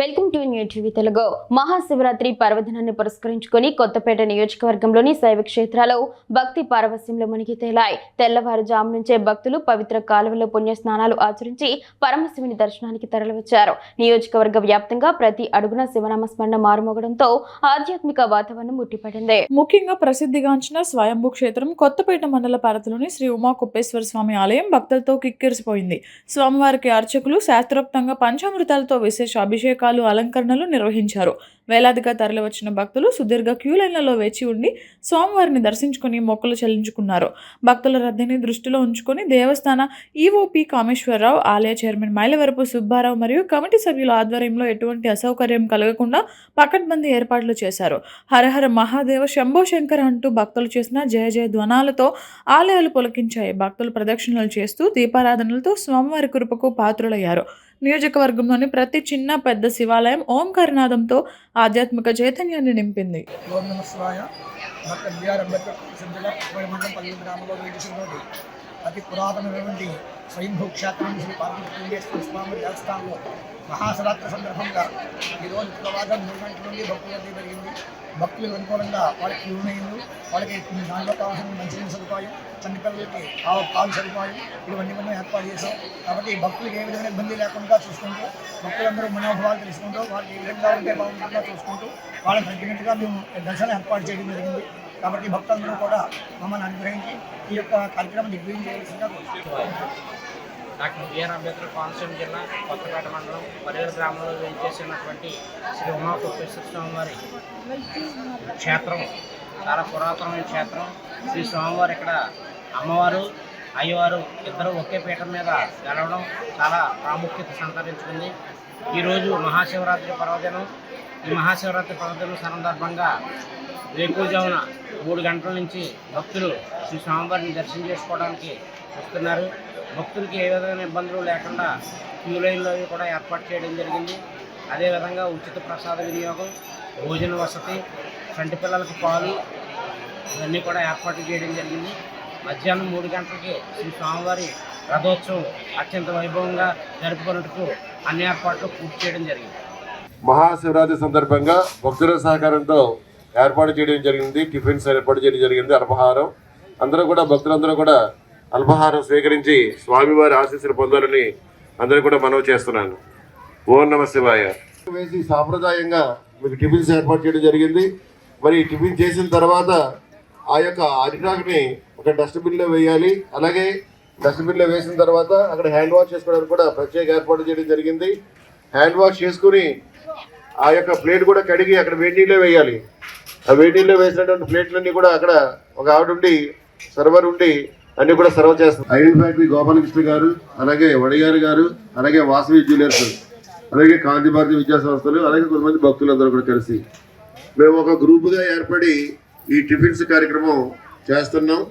Welcome to new TV Telugu. Mahashivratri పర్వదినాన్ని పురస్కరించుకొని కొత్తపేట నియోజకవర్గంలోని శైవ క్షేత్రాలు భక్తి పారవస్యంలో మునిగి తేలాయి తెల్లవారుజాము నుంచే భక్తులు పవిత్ర కాలువలో పుణ్య స్నానాలు ఆచరించి పరమశివుని దర్శనానికి తరలివచ్చారు. నియోజకవర్గ వ్యాప్తంగా ప్రతి అడుగున శివనామస్మరణ మారుమోగడంతో ఆధ్యాత్మిక వాతావరణం ముట్టిపడింది ముఖ్యంగా ప్రసిద్ధిగాంచిన స్వయంభూ క్షేత్రం కొత్తపేట మండల పరిధిలోని శ్రీ ఉమా కుప్పేశ్వర స్వామి ఆలయం భక్తులతో కిక్కిరిసిపోయింది. స్వామివారికి అర్చకులు శాస్త్రోక్తంగా పంచామృతాలతో విశేష అభిషేకాలు అలంకరణలు నిర్వహించారు. వేలాదిగా తరలివచ్చిన భక్తులు సుదీర్ఘ క్యూ లైన్లలో వేచి ఉండి స్వామివారిని దర్శించుకుని మొక్కలు చెల్లించుకున్నారు. భక్తుల రద్దీని దృష్టిలో ఉంచుకొని దేవస్థాన ఈఓపి కామేశ్వరరావు ఆలయ చైర్మన్ మైలవరపు సుబ్బారావు మరియు కమిటీ సభ్యుల ఆధ్వర్యంలో ఎటువంటి అసౌకర్యం కలగకుండా పకడ్బందీ ఏర్పాట్లు చేశారు. హరహర మహాదేవ శంభో శంకర్ అంటూ భక్తులు చేసిన జయ జయ ధ్వనాలతో ఆలయాలు పులకించాయి. భక్తులు ప్రదక్షిణలు చేస్తూ దీపారాధనలతో స్వామివారి కృపకు పాత్రులయ్యారు. నియోజకవర్గంలోని ప్రతి చిన్న పెద్ద శివాలయం ఓంకారనాదంతో ఆధ్యాత్మిక చైతన్యాన్ని నింపింది. అతి పురాతనమైనటువంటి స్వయంభూ క్షేత్రం శ్రీ పార్వతీశ్వర స్వామి దేవస్థానంలో మహాశివరాత్రి సందర్భంగా ఈరోజు ప్రవాదం మూడు గంటల నుండి భక్తుల జరిగింది. భక్తులకు అనుకూలంగా వాళ్ళకి క్యూనైన్లు వాళ్ళకి దానిలో కావాల్సిన మంచి సదుపాయం చండిపిల్లలకి ఆ పాలు సదుపాయం ఇవన్నీ మనం ఏర్పాటు చేశాం. కాబట్టి భక్తులకు ఏ విధమైన ఇబ్బంది లేకుండా చూసుకుంటూ భక్తులందరూ మనోభావాలు తెలుసుకుంటూ వాళ్ళకి ఏ విధంగా ఉంటే బాగుంటుందో చూసుకుంటూ వాళ్ళకి తగ్గినట్టుగా మేము దర్శనం ఏర్పాటు చేయడం జరిగింది. కాబట్టి భక్తులందరూ కూడా మమ్మల్ని అనుగ్రహించి ఈ యొక్క కార్యక్రమం దిగ్విజయం చేయాల్సిందిగా నాకు డాక్టర్ బిఆర్ అంబేద్కర్ కోనసీమ జిల్లా కొత్తపేట మండలం పరిగర గ్రామంలో వేయించేసినటువంటి శ్రీ ఉమా కుప్పేశ్వర స్వామి వారి క్షేత్రం చాలా పురాతనమైన క్షేత్రం. శ్రీ స్వామివారు ఇక్కడ అమ్మవారు అయ్యవారు ఇద్దరు ఒకే పీఠం మీద గెలవడం చాలా ప్రాముఖ్యత సంతరించుకుంది. ఈరోజు మహాశివరాత్రి పర్వదినం. ఈ మహాశివరాత్రి పర్వదినం సందర్భంగా వేకువజామున మూడు గంటల నుంచి భక్తులు శ్రీ స్వామివారిని దర్శనం చేసుకోవడానికి వస్తున్నారు. భక్తులకి ఏ విధమైన ఇబ్బందులు లేకుండా క్యూ లైన్లో అవి కూడా ఏర్పాటు చేయడం జరిగింది. అదేవిధంగా ఉచిత ప్రసాద వినియోగం భోజన వసతి చంటి పిల్లలకు పాలు ఇవన్నీ కూడా ఏర్పాటు చేయడం జరిగింది. మధ్యాహ్నం మూడు గంటలకి శ్రీ స్వామివారి రథోత్సవం అత్యంత వైభవంగా జరుపుకున్నట్టుకు అన్ని ఏర్పాట్లు పూర్తి చేయడం జరిగింది. మహాశివరాత్రి సందర్భంగా భక్తుల సహకారంతో ఏర్పాటు చేయడం జరిగింది. టిఫిన్స్ ఏర్పాటు చేయడం జరిగింది. అల్పహారం. అందరూ కూడా భక్తులందరూ కూడా అల్పహారం స్వీకరించి స్వామివారి ఆశీస్సులు పొందాలని అందరూ కూడా మనవి చేస్తున్నాను. ఓం నమ శివాయ. వేసి సాంప్రదాయంగా మీకు టిఫిన్స్ ఏర్పాటు చేయడం జరిగింది. మరి టిఫిన్ చేసిన తర్వాత ఆ యొక్క అరిటాకుని ఒక డస్ట్బిన్లో వేయాలి. అలాగే డస్ట్బిన్లో వేసిన తర్వాత అక్కడ హ్యాండ్ వాష్ చేసుకోవడానికి కూడా ప్రత్యేక ఏర్పాటు చేయడం జరిగింది. హ్యాండ్ వాష్ చేసుకుని ఆ యొక్క ప్లేట్ కూడా కడిగి అక్కడ వేడి వేయాలి. ఆ వేడి నీళ్ళలో వేసినటువంటి ప్లేట్లన్నీ కూడా అక్కడ ఒక ఆవిడ ఉండి సర్వర్ ఉండి అన్ని కూడా సర్వ్ చేస్తారు ఐరన్ ఫ్యాక్టరీ గోపాలకృష్ణ గారు అలాగే వడిగారు గారు అలాగే వాసవి జ్యువెలర్స్ అలాగే కాంతి భారతి విద్యా సంస్థలు అలాగే కొంతమంది భక్తులందరూ కూడా కలిసి మేము ఒక గ్రూపుగా ఏర్పడి ఈ టిఫిన్స్ కార్యక్రమం చేస్తున్నాం.